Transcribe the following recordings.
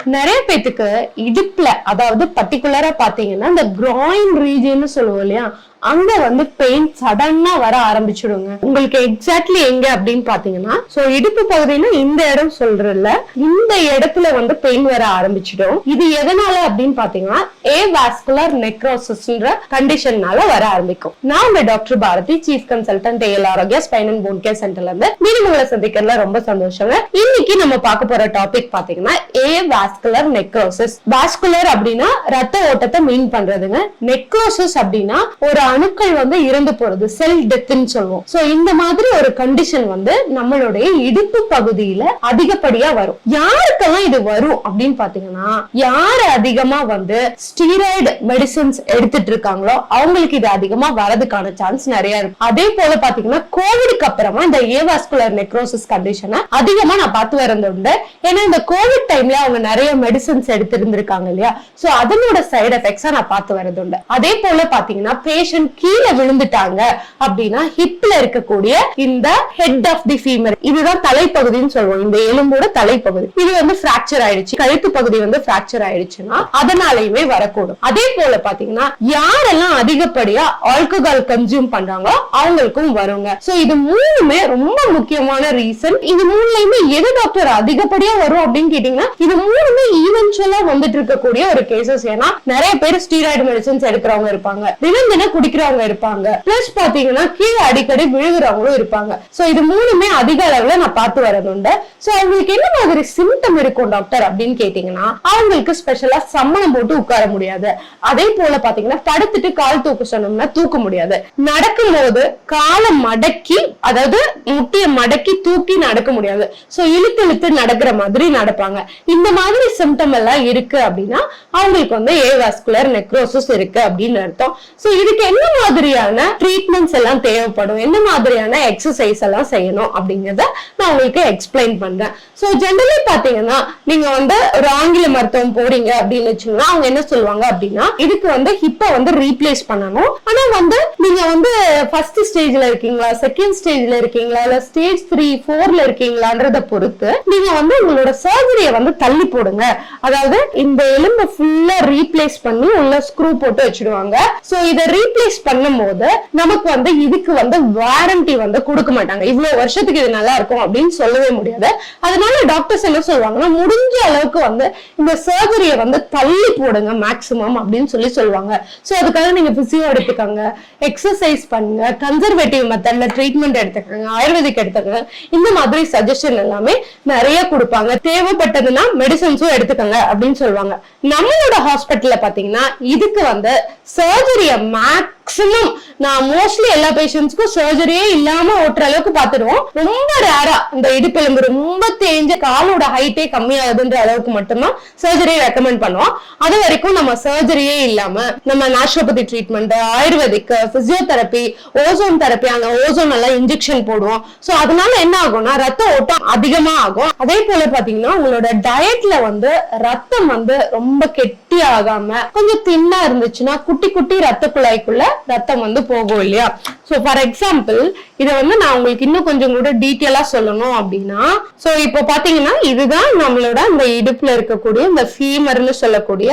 நிறைய பேத்துக்கு இடுப்புல அதாவது பர்டிகுலரா பாத்தீங்கன்னா இந்த கிராயின் ரீஜன் சொல்லுவோம் இல்லையா? அங்க வந்து பெயின் சடனா வர ஆரம்பிச்சிடுங்க. உங்களுக்கு எக்ஸாக்ட்லி எங்க அப்படின்னு பாத்தீங்கன்னா சோ இடுப்பு பகுதியில இந்த இடம் சொல்றல இந்த இடத்துல வந்து பெயின் வர ஆரம்பிச்சிடும். இது எதனால அப்படின்னு பாத்தீங்கன்னா ஏ வாஸ்குலர் நெக்ரோசிஸ்ன்ற கண்டிஷன்னால வர ஆரம்பிக்கும். நான் உங்க doctor Bharathi chief consultant AL Arogya spine and bone care சென்டர்ல இருந்து மீனவங்களை சந்திக்கிறதுல ரொம்ப சந்தோஷங்க. இன்னைக்கு நம்ம பார்க்க போற டாபிக் பாத்தீங்கன்னா ஏ வாஸ்குலர் நெக்ரோசிஸ் வாஸ்குலர் அப்படின்னா ரத்த ஓட்டத்தை மீன் பண்றதுங்க. நெக்ரோசிஸ் அப்படின்னா ஒரு அணுக்கள் வந்து இறந்து போறது செல் டெத்துன்னு சொல்லுவோம். சோ இந்த மாதிரி ஒரு கண்டிஷன் வந்து நம்மளுடைய இடுப்பு பகுதியில அதிகப்படியா வரும். யாருக்கெல்லாம் இது வரும் அப்படின்னு பாத்தீங்கன்னா யாரு அதிகமா வந்து ஸ்டீராய்டு மெடிசின்ஸ் எடுத்துட்டு இருக்காங்களோ அவங்களுக்கு இது அதிகமா வரதுக்கான சான்ஸ் நிறைய இருக்கும் அதே போல பாத்தீங்கன்னா கோவிடுக்கு அப்புறமா இந்த ஏவாஸ்குலர் நெக்ரோசிஸ் கண்டிஷனை அதிகமா நான் பார்த்து வரது உண்டு. ஏன்னா இந்த கோவிட் டைம்ல அவங்க நிறைய மெடிசன்ஸ் எடுத்து இருந்திருக்காங்க இல்லையா? சோ அதனோட சைடு எஃபெக்ட்ஸா நான் பார்த்து வரது உண்டு. அதே போல பாத்தீங்கன்னா பேஷண்ட் கீழே விழுந்துட்டாங்க அப்படின்னா ஹிப்ல இருக்கக்கூடிய இந்த ஹெட் ஆஃப் தி ஃபீமர் இதுதான் தலைப்பகுதின்னு சொல்லுவோம். இந்த எலும்போட தலைப்பகுதி. இது வந்து பிராக்சர் ஆயிடுச்சு. கழுத்து பகுதி வந்து பிராக்சர் ஆயிடுச்சுன்னா அதனாலயுமே வரக்கூடும். அதே போல பாத்தீங்கன்னா யாரெல்லாம் அதிகப்படியா ஆல்கஹால் கன்சியூம் பண்றாங்களோ அவங்களுக்கும் வருங்க. சோ இது மூணுமே ரொம்ப முக்கியமான ரீசன் இது மூணுலயுமே எது டாக்டர் அதிகப்படியா வரும் அப்படின்னு கேட்டீங்கன்னா இது மூணுமே ஈவென்ச்சுவலா வந்துட்டு இருக்கக்கூடிய ஒரு கேசஸ் ஏன்னா நிறைய பேர் ஸ்டீராய்டு மெடிசன்ஸ் எடுக்கிறவங்க இருப்பாங்க. தினம் தினம் குடிக்கிறவங்க இருப்பாங்க. பிளஸ் பாத்தீங்கன்னா கீழே அடிக்கடி விழுகிறவங்களும் இருப்பாங்க. சோ இது மூணுமே அதிக அளவுல நான் பார்த்து வரதுண்டு சோ அவங்களுக்கு என்ன மாதிரி சிம்டம் இருக்கும் டாக்டர் அப்படின்னு கேட்டீங்கன்னா அவங்களுக்கு ஸ்பெஷலா சம்மணம் போட்டு உட்கார முடியாது. அதே போல பாத்தீங்கன்னா படுத்துட்டு கால் தூக்க சொன்னோம்னா தூக்க முடியாது. நடக்கும் போது காலை மடக்கி அதாவது முட்டிய மடக்கி தூக்கி நடக்க முடியாது. சோ இழுத்து இழுத்து நடக்கிற மாதிரி நடப்பாங்க. இந்த மாதிரி சிம்டம் எல்லாம் இருக்கு அப்படின்னா அவங்களுக்கு வந்து ஏவாஸ்குலர் நெக்ரோசிஸ் இருக்கு அப்படின்னு அர்த்தம். சோ இதுக்கு என்ன மாதிரியான ட்ரீட்மெண்ட்ஸ் எல்லாம் தேவைப்படும்? என்ன மாதிரியான எக்ஸசைஸ் எல்லாம் செய்யணும்? அப்படிங்கறத நான் உங்களுக்கு எக்ஸ்பிளைன் பண்றேன். ஸோ ஜென்ரலி பாத்தீங்கன்னா நீங்க வந்து ஒரு ஆங்கில மருத்துவம் போறீங்க அப்படின்னு வச்சுக்கோங்களேன் அவங்க என்ன சொல்லுவாங்க அப்படின்னா இதுக்கு வந்து ஹிப்ப வந்து ரீப்ளேஸ் பண்ணணும். ஆனா வந்து நீங்க வந்து ஃபர்ஸ்ட் ஸ்டேஜ்ல இருக்கீங்களா? செகண்ட் ஸ்டேஜ்ல இருக்கீங்களா? இல்ல ஸ்டேஜ் த்ரீ ஃபோர்ல இருக்கீங்களான்றத பொறுத்து நீங்க வந்து உங்களோட சர்ஜரியை வந்து தள்ளி போடுங்க. அதாவது இந்த எலும்பை ஃபுல்லா ரீப்ளேஸ் பண்ணி உள்ள ஸ்க்ரூ போட்டு வச்சிடுவாங்க. சோ இத ரீப்ளேஸ் பண்ணும்போது நமக்கு வந்து இதுக்கு வந்து வாரண்டி வந்து கொடுக்க மாட்டாங்க. இவ்வளவு வருஷத்துக்கு இது நல்லா இருக்கும் அப்படின்னு சொல்லவே முடியாது. அதனால டாக்டர்ஸ் என்ன சொல்லுவாங்கன்னா முடிஞ்ச அளவுக்கு வந்து இந்த சர்ஜரியை வந்து தள்ளி போடுங்க மேக்ஸிமம் அப்படின்னு சொல்லி சொல்லுவாங்க. சோ அதுக்காக நீங்க பிசியோ எடுத்துக்கோங்க எக்ஸசைஸ் பண்ணுங்க கன்சர்வேட்டிவ் மெத்தட்ல ட்ரீட்மெண்ட் எடுத்துக்கோங்க. ஆயுர்வேதிக் எடுத்துக்கோங்க. இந்த மாதிரி சஜஷன் எல்லாமே நிறைய கொடுப்பாங்க. தேவைப்பட்டதுன்னா மெடிசன்ஸும் எடுத்துக்கோங்க அப்படின்னு சொல்லுவாங்க. நம்மளோட ஹாஸ்பிட்டல்ல பாத்தீங்கன்னா இதுக்கு வந்து சர்ஜரிய மேக்ஸிமம் நான் மோஸ்ட்லி எல்லா பேஷண்ட்ஸ்க்கும் சர்ஜரியே இல்லாம ஓட்டுற அளவுக்கு பாத்துடுவோம் ரொம்ப ரேரா இந்த இடுப்பெலும்பு ரொம்ப தேஞ்ச காலோட ஹைட்டே கம்மியாகுதுன்ற அளவுக்கு மட்டும்தான் சர்ஜரி ரெக்கமெண்ட் பண்ணுவோம். அது வரைக்கும் நம்ம சர்ஜரியே இல்லாம நம்ம naturopathy treatment ayurvedic physiotherapy ozone therapy அந்த ஓசோன் எல்லாம் இன்ஜெக்ஷன் போடுவோம். சோ அதனால என்ன ஆகும்னா ரத்த ஓட்டம் அதிகமா ஆகும் அதே போல பாத்தீங்கன்னா உங்களோட டயட்ல வந்து ரத்தம் வந்து ரொம்ப கெட்டி ஆகாம கொஞ்சம் தின்னா இருந்துச்சுன்னா குட்டி குட்டி ரத்த குழாய்க்குள்ள ரத்தம் வந்து போகும் இல்லையா? சோ ஃபார் எக்ஸாம்பிள் இத வந்து நான் உங்களுக்கு இன்னும் கொஞ்சம் கூட டீட்டெயிலா சொல்லணும் அப்படின்னா சோ இப்போ பாத்தீங்கன்னா இதுதான் நம்மளோட இந்த இடுப்புல இருக்கக்கூடிய இந்த ஃபீமர்னு சொல்லக்கூடிய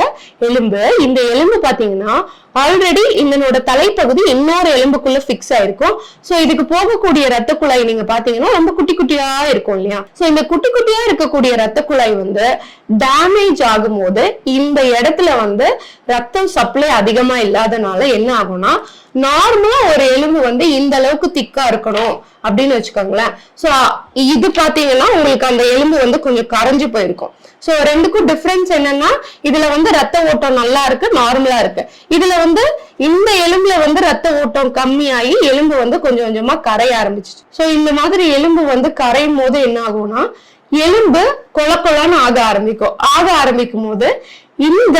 எலும்பு. இந்த எலும்பு பாத்தீங்கன்னா ஆல்ரெடி இதனோட தலைப்பகுதி இன்னொரு எலும்புக்குள்ள ஃபிக்ஸ் ஆயிருக்கும். சோ இதுக்கு போகக்கூடிய ரத்த குழாய் நீங்க பாத்தீங்கன்னா ரொம்ப குட்டி குட்டியா இருக்கும் இல்லையா? சோ இந்த குட்டி குட்டியா இருக்கக்கூடிய ரத்த குழாய் வந்து டேமேஜ் ஆகும்போது இந்த இடத்துல வந்து ரத்தம் சப்ளை அதிகமா இல்லாதனால என்ன ஆகும்னா நார்மலா ஒரு எலும்பு வந்து இந்த அளவுக்கு திக்கா இருக்கணும் அப்படின்னு வச்சுக்கோங்களேன். சோ இது பாத்தீங்கன்னா உங்களுக்கு அந்த எலும்பு வந்து கொஞ்சம் கரைஞ்சு போயிருக்கும். சோ ரெண்டுக்கும் டிஃபரன்ஸ் என்னன்னா இதுல வந்து ரத்த ஓட்டம் நல்லா இருக்கு நார்மலா இருக்கு. இதுல வந்து இந்த எலும்புல வந்து ரத்த ஓட்டம் கம்மியாகி எலும்பு வந்து கொஞ்சம் கொஞ்சமா கரைய ஆரம்பிச்சிச்சு. சோ இந்த மாதிரி எலும்பு வந்து கரையும் போது என்ன ஆகும்னா எலும்பு கொல கொலன்னு ஆக ஆரம்பிக்கும். ஆக ஆரம்பிக்கும் போது இந்த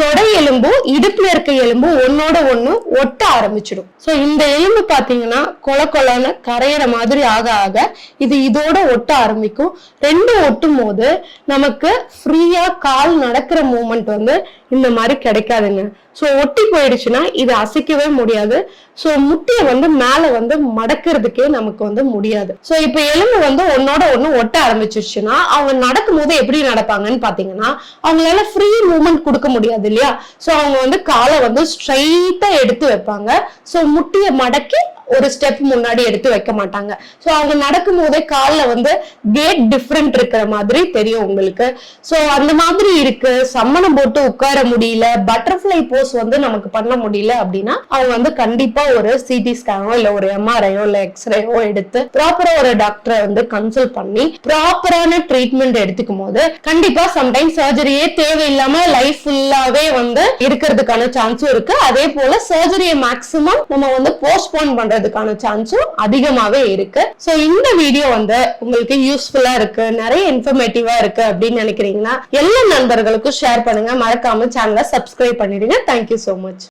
தொடை எலும்பும் இடுப்புல இருக்க எலும்பும் ஒன்னோட ஒண்ணு ஒட்ட ஆரம்பிச்சிடும். சோ இந்த எலும்பு பாத்தீங்கன்னா கொல கொலன்னு கரையிற மாதிரி ஆக ஆக இது இதோட ஒட்ட ஆரம்பிக்கும். ரெண்டும் ஒட்டும் போது நமக்கு ஃப்ரீயா கால் நடக்கிற மூமெண்ட் வந்து இந்த மாதிரி கிடைக்காதுங்க. சோ ஒட்டி போயிடுச்சுன்னா இது அசைக்கவே முடியாது. சோ முட்டியை வந்து மேல வந்து மடக்கிறதுக்கே நமக்கு வந்து முடியாது. சோ இப்ப எலும்பு வந்து ஒன்னோட ஒண்ணு ஒட்ட ஆரம்பிச்சிருச்சுன்னா அவங்க நடக்கும் போது எப்படி நடப்பாங்கன்னு பாத்தீங்கன்னா அவங்களால ஃப்ரீ மூமெண்ட் கொடுக்க முடியாது. இல்லையா? சோ அவங்க வந்து காலை வந்து ஸ்ட்ரைட்டாக எடுத்து வைப்பாங்க. சோ முட்டியை மடக்கி ஒரு ஸ்டெப் முன்னாடி எடுத்து வைக்க மாட்டாங்க. ஸோ அவங்க நடக்கும் போதே காலில் வந்து கேட் டிஃப்ரெண்ட் இருக்கிற மாதிரி தெரியும் உங்களுக்கு. ஸோ அந்த மாதிரி இருக்கு. சம்மணம் போட்டு உட்கார முடியல. பட்டர்ஃப்ளை போஸ் வந்து நமக்கு பண்ண முடியல அப்படின்னா அவங்க வந்து கண்டிப்பா ஒரு சிடி ஸ்கேனோ இல்ல ஒரு எம்ஆர்ஐயோ இல்ல எக்ஸ்ரேயோ எடுத்து ப்ராப்பரா ஒரு டாக்டரை வந்து கன்சல்ட் பண்ணி ப்ராப்பரான ட்ரீட்மெண்ட் எடுத்துக்கும் போது கண்டிப்பா சம்டைம் சர்ஜரியே தேவையில்லாம லைஃப் ஃபுல்லாவே வந்து இருக்கிறதுக்கான சான்ஸும் இருக்கு. அதே போல சர்ஜரியை மேக்சிமம் நம்ம வந்து போஸ்ட்போன் பண்றதுக்கான சான்ஸும் அதிகமாவே இருக்கு. சோ இந்த வீடியோ வந்து உங்களுக்கு யூஸ்ஃபுல்லா இருக்கு நிறைய இன்ஃபர்மேட்டிவா இருக்கு அப்படின்னு நினைக்கிறீங்கன்னா எல்லா நண்பர்களுக்கும் ஷேர் பண்ணுங்க. மறக்காம சேனலை சப்ஸ்கிரைப் பண்ணிடுங்க. Thank you so much